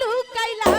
লুকাইলা